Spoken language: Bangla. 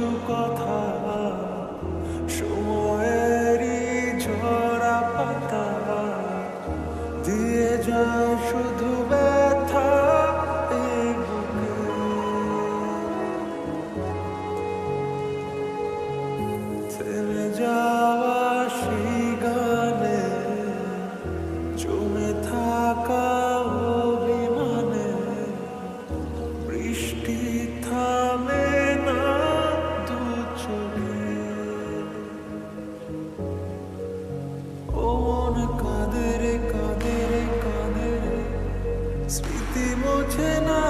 কিছু কথা সময়েরই ঝরা পাতা। দিয়ে যা শুধু ব্যা tonight.